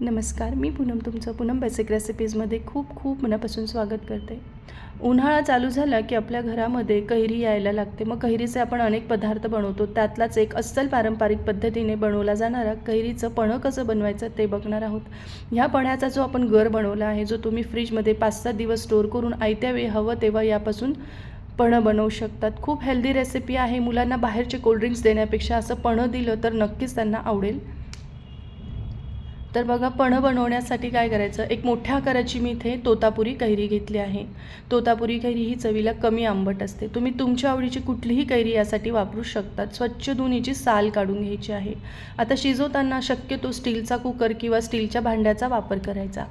नमस्कार मी पूनम तुमचं पूनम बेसिक रेसिपीजमध्ये खूप खूप मनापासून स्वागत करते. उन्हाळा चालू झाला की आपल्या घरामध्ये कैरी यायला लागते. मग कैरीचे आपण अनेक पदार्थ बनवतो. त्यातलाच एक अस्सल पारंपरिक पद्धतीने बनवला जाणारा कैरीचं पणं कसं बनवायचं ते बघणार आहोत. ह्या पण्याचा जो आपण गर बनवला आहे जो तुम्ही फ्रीजमध्ये पाच सात दिवस स्टोअर करून आयत्या वेळी हवं तेव्हा यापासून पणं बनवू शकतात. खूप हेल्दी रेसिपी आहे. मुलांना बाहेरचे कोल्ड्रिंक्स देण्यापेक्षा असं पणं दिलं तर नक्कीच त्यांना आवडेल. तर बघा पणं बनवण्यासाठी काय करायचं? एक मोठ्या आकाराची मी इथे तोतापुरी कैरी घेतली आहे. तोतापुरी कैरी ही चवीला कमी आंबट असते. तुम्ही तुमच्या आवडीची कुठलीही कैरी यासाठी वापरू शकतात. स्वच्छ धुवून हिची साल काढून घ्यायची आहे. आता शिजवताना शक्यतो स्टीलचा कुकर किंवा स्टीलच्या भांड्याचा वापर करायचा.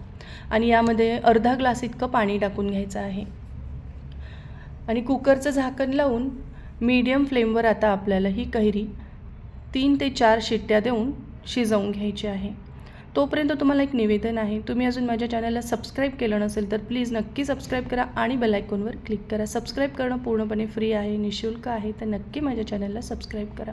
आणि यामध्ये अर्धा ग्लास इतकं पाणी टाकून घ्यायचं आहे. आणि कुकरचं झाकण लावून मीडियम फ्लेमवर आता आपल्याला ही कैरी तीन ते चार शिट्ट्या देऊन शिजवून घ्यायची आहे. तोपर्यंत तुम्हाला एक निवेदन आहे. तुम्ही अजून माझ्या चॅनलला सबस्क्राईब केलं नसेल तर प्लीज नक्की सबस्क्राईब करा आणि बेलायकॉनवर क्लिक करा. सबस्क्राईब करणं पूर्णपणे फ्री आहे निशुल्क आहे. तर नक्की माझ्या चॅनलला सबस्क्राईब करा.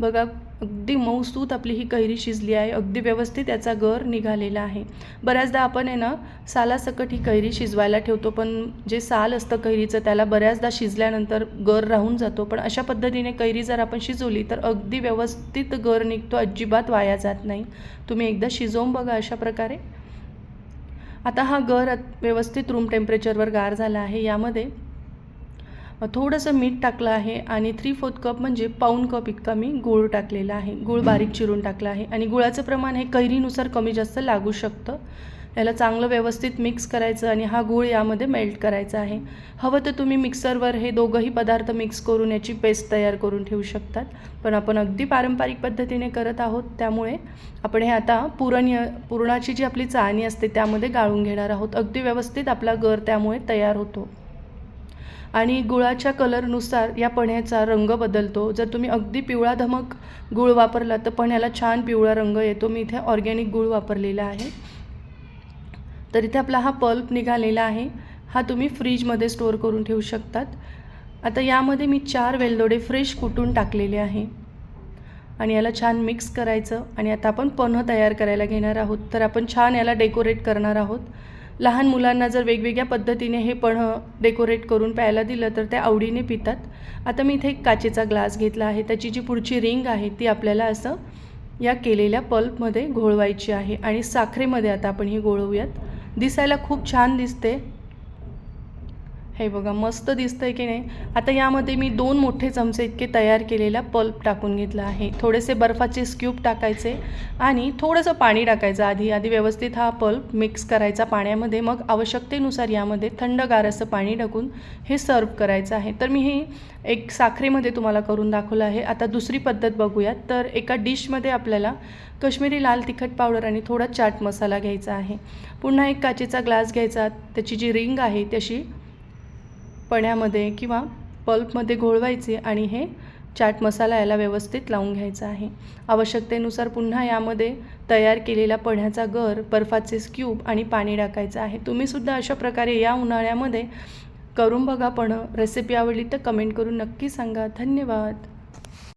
बघा अगदी मऊसूत आपली ही कैरी शिजली आहे. अगदी व्यवस्थित याचा गर निघालेला आहे. बऱ्याचदा आपण आहे ना सालासकट ही कैरी शिजवायला ठेवतो पण जे साल असतं कैरीचं त्याला बऱ्याचदा शिजल्यानंतर गर राहून जातो. पण अशा पद्धतीने कैरी जर आपण शिजवली तर अगदी व्यवस्थित गर निघतो. अजिबात वाया जात नाही. तुम्ही एकदा शिजवून बघा अशा प्रकारे. आता हा गर व्यवस्थित रूम टेम्परेचरवर गार झाला आहे. यामध्ये थोडंसं मीठ टाकलं आहे आणि थ्री फोर्थ कप म्हणजे पाऊन कप इतका मी गूळ टाकलेला आहे. गूळ बारीक चिरून टाकला आहे आणि गुळाचं प्रमाण हे कैरीनुसार कमी जास्त लागू शकतं. याला चांगलं व्यवस्थित मिक्स करायचं आणि हा गूळ यामध्ये मेल्ट करायचा आहे. हवं तर तुम्ही मिक्सरवर हे दोघंही पदार्थ मिक्स करून याची पेस्ट तयार करून ठेवू शकतात. पण आपण अगदी पारंपरिक पद्धतीने करत आहोत त्यामुळे आपण हे आता पुरण पुरणाची जी आपली चाळणी असते त्यामध्ये गाळून घेणार आहोत. अगदी व्यवस्थित आपला गर त्यामुळे तयार होतो. आणि गुळाच्या कलरनुसार या पण्याचा रंग बदलतो. जर तुम्ही अगदी पिवळा धमक गुळ वापरला तर पण्याला छान पिवळा रंग येतो. मी इथे ऑर्गॅनिक गुळ वापरलेला आहे. तर इथे आपला हा पल्प निघालेला आहे. हा तुम्ही फ्रीजमध्ये स्टोअर करून ठेवू शकतात. आता यामध्ये मी चार वेलदोडे फ्रेश कुटून टाकलेले आहे. आणि याला छान मिक्स करायचं. आणि आता आपण पन्ह तयार करायला घेणार आहोत. तर आपण छान याला डेकोरेट करणार आहोत. लहान मुलांना जर वेगवेगळ्या पद्धतीने हे पणं डेकोरेट करून प्यायला दिलं तर ते आवडीने पितात. आता मी इथे एक काचेचा ग्लास घेतला आहे. त्याची जी पुढची रिंग आहे ती आपल्याला असं या केलेल्या पल्पमध्ये घोळवायची आहे. आणि साखरेमध्ये आता आपण ही घोळवूयात. दिसायला खूप छान दिसते. हे बघा मस्त दिसतं आहे की नाही? आता यामध्ये मी दोन मोठे चमचे इतके तयार केलेला पल्प टाकून घेतला आहे. थोडेसे बर्फाचे स्क्यूब टाकायचे आणि थोडंसं पाणी टाकायचं. आधी आधी व्यवस्थित हा पल्प मिक्स करायचा पाण्यामध्ये. मग आवश्यकतेनुसार यामध्ये थंडगार असं पाणी टाकून हे सर्व करायचं आहे. तर मी हे एक साखरेमध्ये तुम्हाला करून दाखवलं आहे. आता दुसरी पद्धत बघूयात. तर एका डिशमध्ये आपल्याला कश्मीरी लाल तिखट पावडर आणि थोडा चाट मसाला घ्यायचा आहे. पुन्हा एक काचेचा ग्लास घ्यायचा. त्याची जी रिंग आहे तशी पण्यामध्ये किंवा पल्पमध्ये घोळवायचे आणि हे चाट मसाला याला व्यवस्थित लावून घ्यायचा आहे. आवश्यकतेनुसार पुन्हा यामध्ये तयार केलेला पण्याचा गर बर्फाचे स्क्यूब आणि पाणी टाकायचं आहे. तुम्हीसुद्धा अशा प्रकारे या उन्हाळ्यामध्ये करून बघा पण. रेसिपी आवडली तर कमेंट करून नक्की सांगा. धन्यवाद.